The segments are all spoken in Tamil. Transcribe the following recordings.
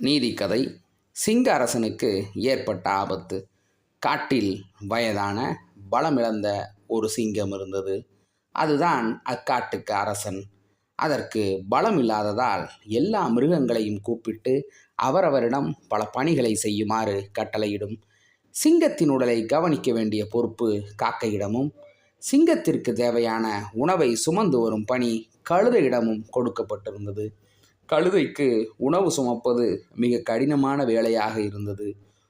நீதிக்கதை சிங்க அரசனுக்கு ஏற்பட்ட ஆபத்து. காட்டில் வயதான பலமிழந்த ஒரு சிங்கம் இருந்தது. அதுதான் அக்காட்டுக்கு அரசன். அதற்கு பலம் இல்லாததால் எல்லா மிருகங்களையும் கூப்பிட்டு அவரவரிடம் பல பணிகளை செய்யுமாறு கட்டளையிடும். சிங்கத்தின் உடலை கவனிக்க வேண்டிய பொறுப்பு காக்கையிடமும் சிங்கத்திற்கு தேவையான உணவை சுமந்து வரும் பணி கழுதையிடமும் கொடுக்கப்பட்டிருந்தது. கழுதைக்கு உணவு சுமப்பது மிக கடினமான வேலையாக இருந்தது.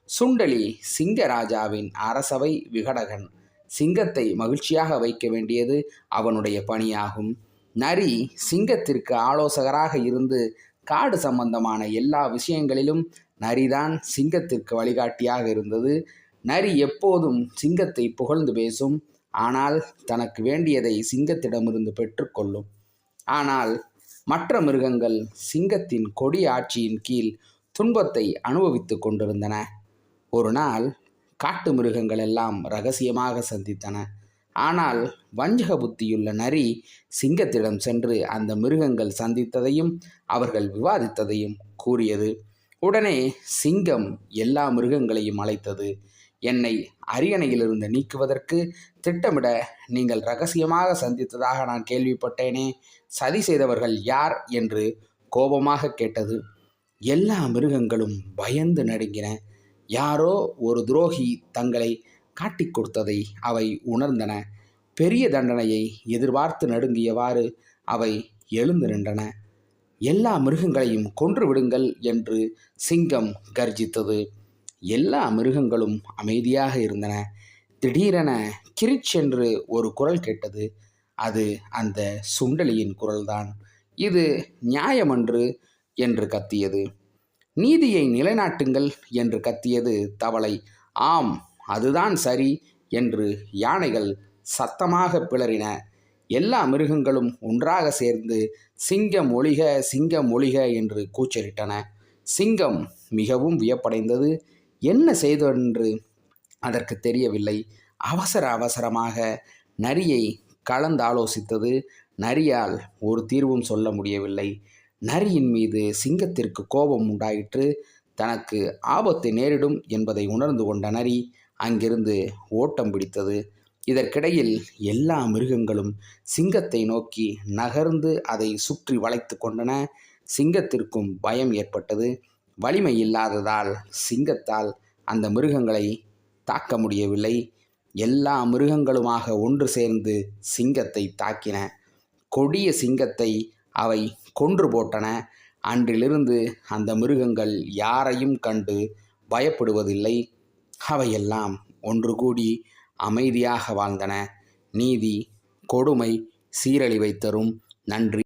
சுண்டலி சிங்கராஜாவின் அரசவை விகடகன். சிங்கத்தை மகிழ்ச்சியாக வைக்க வேண்டியது அவனுடைய பணியாகும். நரி சிங்கத்திற்கு ஆலோசகராக இருந்து காடு சம்பந்தமான எல்லா விஷயங்களிலும் நரிதான் சிங்கத்திற்கு வழிகாட்டியாக இருந்தது. நரி எப்போதும் சிங்கத்தை புகழ்ந்து பேசும். ஆனால் தனக்கு வேண்டியதை சிங்கத்திடமிருந்து பெற்றுக்கொள்ளும். ஆனால் மற்ற மிருகங்கள் சிங்கத்தின் கொடி ஆட்சியின் கீழ் துன்பத்தை அனுபவித்து கொண்டிருந்தன. ஒரு நாள் காட்டு மிருகங்கள் எல்லாம் ரகசியமாக சந்தித்தன. ஆனால் வஞ்சக புத்தியுள்ள நரி சிங்கத்திடம் சென்று அந்த மிருகங்கள் சந்தித்ததையும் அவர்கள் விவாதித்ததையும் கூறியது. உடனே சிங்கம் எல்லா மிருகங்களையும் அழைத்தது. என்னை அரியணையிலிருந்து நீக்குவதற்கு திட்டமிட நீங்கள் ரகசியமாக சந்தித்ததாக நான் கேள்விப்பட்டேனே. சதி செய்தவர்கள் யார் என்று கோபமாக கேட்டது. எல்லா மிருகங்களும் பயந்து நடுங்கின. யாரோ ஒரு துரோகி தங்களை காட்டிக் கொடுத்ததை அவை உணர்ந்தன. பெரிய தண்டனையை எதிர்பார்த்து நடுங்கியவாறு அவை எழுந்து நின்றன. எல்லா மிருகங்களையும் கொன்று விடுங்கள் என்று சிங்கம் கர்ஜித்தது. எல்லா மிருகங்களும் அமைதியாக இருந்தன. திடீரென கிரிச்சென்று ஒரு குரல் கேட்டது. அது அந்த சுண்டலியின் குரல்தான். இது நியாயமன்று என்று கத்தியது. நீதியை நிலைநாட்டுங்கள் என்று கத்தியது தவளை. ஆம் அதுதான் சரி என்று யானைகள் சத்தமாக பிளறின. எல்லா மிருகங்களும் ஒன்றாக சேர்ந்து சிங்கம் ஒழிக சிங்கம் ஒழிக என்று கூச்சலிட்டன. சிங்கம் மிகவும் வியப்படைந்தது. என்ன செய்தென்று அதற்கு தெரியவில்லை. அவசர அவசரமாக நரியை கலந்தாலோசித்தது. நரியால் ஒரு தீர்வும் சொல்ல முடியவில்லை. நரியின் மீது சிங்கத்திற்கு கோபம் உண்டாயிற்று. தனக்கு ஆபத்து நேரிடும் என்பதை உணர்ந்து கொண்ட நரி அங்கிருந்து ஓட்டம் பிடித்தது. இதற்கிடையில் எல்லா மிருகங்களும் சிங்கத்தை நோக்கி நகர்ந்து அதை சுற்றி வளைத்து கொண்டன. சிங்கத்திற்கும் பயம் ஏற்பட்டது. வலிமை இல்லாததால் சிங்கத்தால் அந்த மிருகங்களை தாக்க முடியவில்லை. எல்லா மிருகங்களுமாக ஒன்று சேர்ந்து சிங்கத்தை தாக்கின. கொடிய சிங்கத்தை அவை கொன்று போட்டன. அன்றிலிருந்து அந்த மிருகங்கள் யாரையும் கண்டு பயப்படுவதில்லை. அவையெல்லாம் ஒன்று கூடி அமைதியாக வாழ்ந்தன. நீதி கொடுமை சீரழிவை தரும். நன்றி.